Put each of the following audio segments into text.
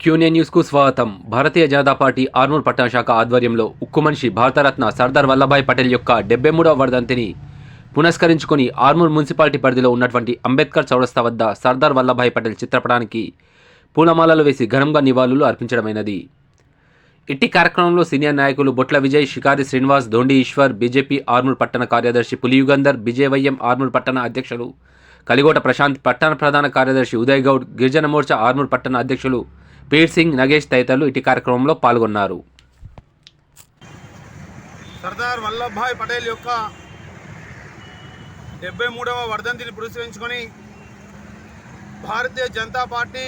క్యూనే న్యూస్కు స్వాగతం. భారతీయ జనతా పార్టీ ఆర్మూర్ పట్టణ శాఖ ఆధ్వర్యంలో ఉక్కు మనిషి భారతరత్న సర్దార్ వల్లభాయ్ పటేల్ యొక్క డెబ్బై మూడవ వర్ధంతిని పునస్కరించుకుని ఆర్మూర్ మున్సిపాలిటీ పరిధిలో ఉన్నటువంటి అంబేద్కర్ చౌరస్తా వద్ద సర్దార్ వల్లభాయ్ పటేల్ చిత్రపటానికి పూలమాలలు వేసి ఘనంగా నివాళులు అర్పించడమైనది. ఇట్టి కార్యక్రమంలో సీనియర్ నాయకులు బొట్ల విజయ్ షికారి శ్రీనివాస్ ధోండి ఈశ్వర్ బీజేపీ ఆర్మూర్ పట్టణ కార్యదర్శి పులియుగంధర్ విజయవయ్యం ఆర్మూర్ పట్టణ అధ్యక్షులు కలిగోట ప్రశాంత్ పట్టణ ప్రధాన కార్యదర్శి ఉదయ్ గౌడ్ గిరిజన మోర్చా ఆర్మూర్ పట్టణ అధ్యక్షులు పీర్ సింగ్ నగేష్ తదితరులు ఇటు కార్యక్రమంలో పాల్గొన్నారు. సర్దార్ వల్లభాయ్ పటేల్ యొక్క డెబ్బై మూడవ వర్ధంతిని పురస్కరించుకొని భారతీయ జనతా పార్టీ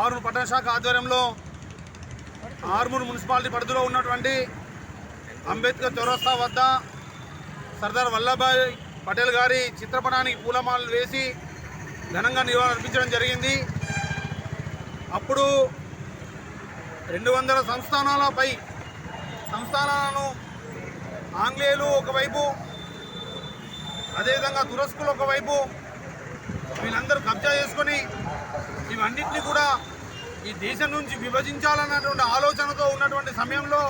ఆర్మూర్ పట్టణ శాఖ ఆధ్వర్యంలో ఆర్మూర్ మున్సిపాలిటీ పరిధిలో ఉన్నటువంటి అంబేద్కర్ చౌరస్తా వద్ద సర్దార్ వల్లభాయ్ పటేల్ గారి చిత్రపటానికి పూలమాలలు వేసి ఘనంగా నివాళులు అర్పించడం జరిగింది. అప్పుడు రెండు వందల సంస్థానాలపై సంస్థానాలను ఆంగ్లేయులు ఒకవైపు అదేవిధంగా తురస్కులు ఒకవైపు వీళ్ళందరూ కబ్జా చేసుకొని ఇవన్నింటినీ కూడా ఈ దేశం నుంచి విభజించాలన్నటువంటి ఆలోచనతో ఉన్నటువంటి సమయంలో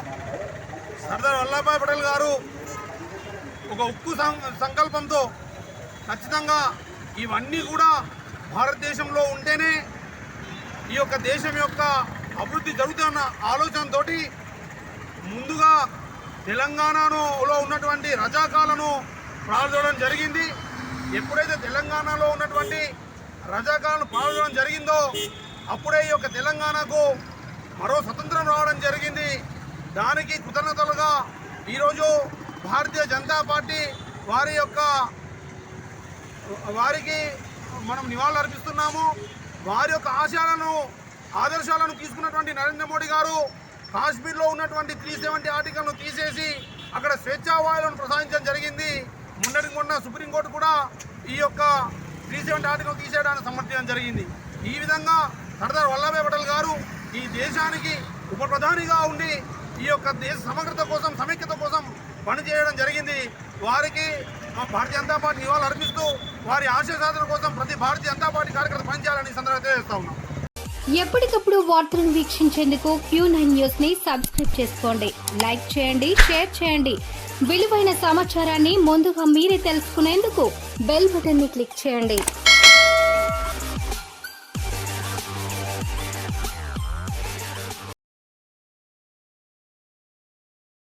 సర్దార్ వల్లభాయ్ పటేల్ గారు ఒక ఉక్కు సం- సంకల్పంతో ఖచ్చితంగా ఇవన్నీ కూడా భారతదేశంలో ఉంటేనే ఈ యొక్క దేశం యొక్క అభివృద్ధి జరుగుతున్న ఆలోచనతోటి ముందుగా తెలంగాణలో ఉన్నటువంటి రజాకాలను ప్రారంభించడం జరిగింది. ఎప్పుడైతే తెలంగాణలో ఉన్నటువంటి రజాకాలను పాల్గొనడం జరిగిందో అప్పుడే ఈ యొక్క తెలంగాణకు మరో స్వతంత్రం రావడం జరిగింది. దానికి కృతజ్ఞతలుగా ఈరోజు భారతీయ జనతా పార్టీ వారి యొక్క వారికి మనం నివాళులు అర్పిస్తున్నాము వారి యొక్క ఆశయాలను ఆదర్శాలను తీసుకున్నటువంటి నరేంద్ర మోడీ గారు కాశ్మీర్లో ఉన్నటువంటి త్రీ సెవెంటీ ఆర్టికల్ను తీసేసి అక్కడ స్వేచ్ఛావాయులను ప్రసాదించడం జరిగింది. మొన్నటి మొన్న సుప్రీంకోర్టు కూడా ఈ యొక్క త్రీ సెవెంటీ ఆర్టికల్ తీసేయడానికి సమర్థించడం జరిగింది. ఈ విధంగా సర్దార్ వల్లభాయ్ పటేల్ గారు ఈ దేశానికి ఉప ప్రధానిగా ఉండి ఈ యొక్క దేశ సమగ్రత కోసం సమైక్యత కోసం పనిచేయడం జరిగింది. వారికి మా భారతీయ జనతా పార్టీ నివాళులు అర్పిస్తూ వారి ఆశయ సాధన కోసం ప్రతి భారతీయ జనతా పార్టీ కార్యకర్త పనిచేయాలని సందర్భంగా తెలియజేస్తా ఉన్నాం. ఎప్పటికప్పుడు వార్తలను వీక్షించేందుకు క్యూ నైన్ న్యూస్ని సబ్స్క్రైబ్ చేసుకోండి. లైక్ చేయండి షేర్ చేయండి. విలువైన సమాచారాన్ని ముందుగా మీరే తెలుసుకునేందుకు బెల్ బటన్ని క్లిక్ చేయండి.